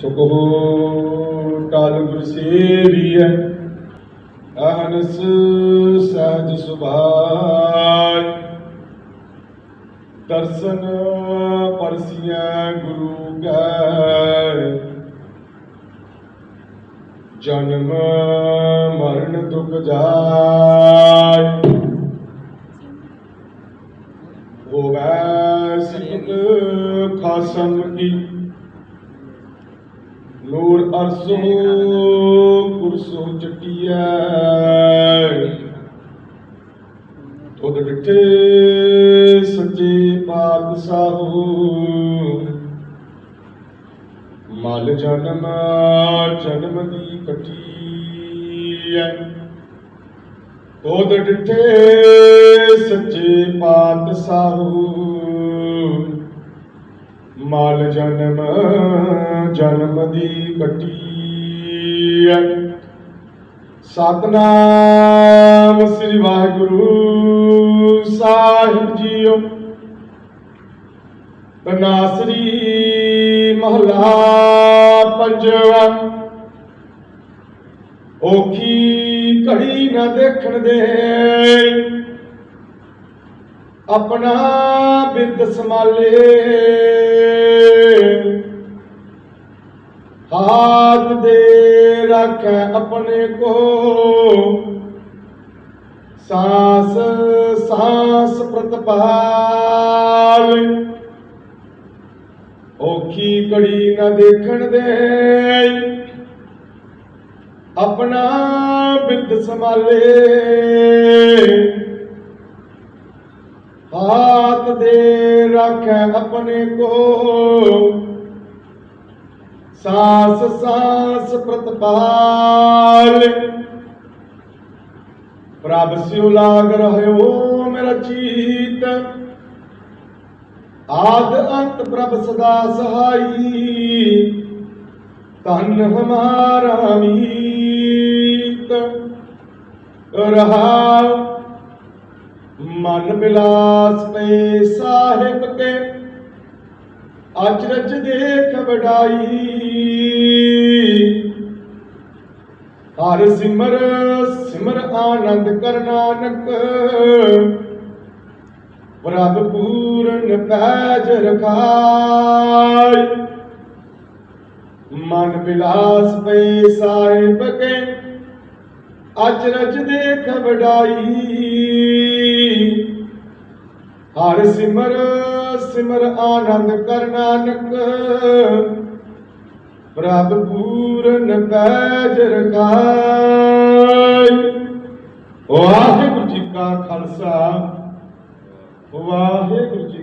ਸੁਖੋ ਟਲ ਗੁਰ ਸੇਵੀਐ, ਅਹਨਸ ਸਹਜ ਸੁਭਾਇ ਦਰਸ਼ਨ ਪਰਸੀਐ ਗੁਰੂ ਕੈ, ਜਨਮ ਮਰਨ ਦੁਖ ਜਾਇ ਹੋਵੈ ਸਿਮਤ ਖਾਸਮ ਕੀ। ਨੂਰ ਅਰਸੋ ਕੁਰਸੋ ਚਟਿਐ। ਤੁਧ ਡਿਠੇ ਸੱਚੇ ਪਾਤਸ਼ਾਹੂ ਮਲ ਜਨਮ ਜਨਮ ਦੀ ਕਟੀਐ। ਤੁਧ ਡਿਠੇ ਸੱਚੇ ਪਾਤਸ਼ਾਹੂ ਮਲ ਜਨਮ ਜਨਮ ਦੀ ਕਟੀਐ। ਸਤਨਾਮ ਸ੍ਰੀ ਵਾਹਿਗੁਰੂ ਸਾਹਿਬ ਜੀਓ। ਤਨਾਸਰੀ ਮਹਲਾ ਪੰਜਵਾ। ਔਖੀ ਘੜੀ ਨਾ ਦੇਖਣ ਦੇ। ਆਪਣਾ ਬਿੰਦ ਸਮਾਲੇ ਹਾਥ ਦੇ ਰੱਖੈ ਆਪਣੇ ਕੋ। ਸਾਸ ਸਾਸ ਪ੍ਰਤਪਾਲ। ਔਖੀ ਕੜੀ ਨਾ ਦੇਖਣ ਦੇ ਆਪਣਾ ਬਿੰਦ ਸੰਭਾਲੇ। ਹਾਥ ਦੇ ਰੱਖੈ ਆਪਣੇ ਕੋ। सास सास प्रतपाल। प्रभ शिव लाग रहे हो मेरा चीत। आद अंत प्रभ सदा सहाई। तन हमारा मीत रहा मन बिलास पे साहेब के ਅਚਰਜ ਦੇਖ ਵਡਾਈ ਹਰ ਸਿਮਰ ਸਿਮਰ ਆਨੰਦ ਕਰ ਨਾਨਕ। ਪ੍ਰਭ ਪੂਰਨ ਪੈਜ ਰਖਾਈ। ਮਨ ਬਿਲਾਸ ਪਈ ਸਾਹਿਬ ਕੇ। ਅਚਰਜ ਦੇਖ ਵਡਾਈ ਹਰ ਸਿਮਰ ਸਿਮਰ ਆਨੰਦ ਕਰ ਨਾਨਕ ਪ੍ਰਭ ਪੂਰਨ ਪੈਜ ਰਖਾਈ। ਵਾਹਿਗੁਰੂ ਜੀ ਕਾ ਖਾਲਸਾ ਵਾਹਿਗੁਰੂ ਜੀ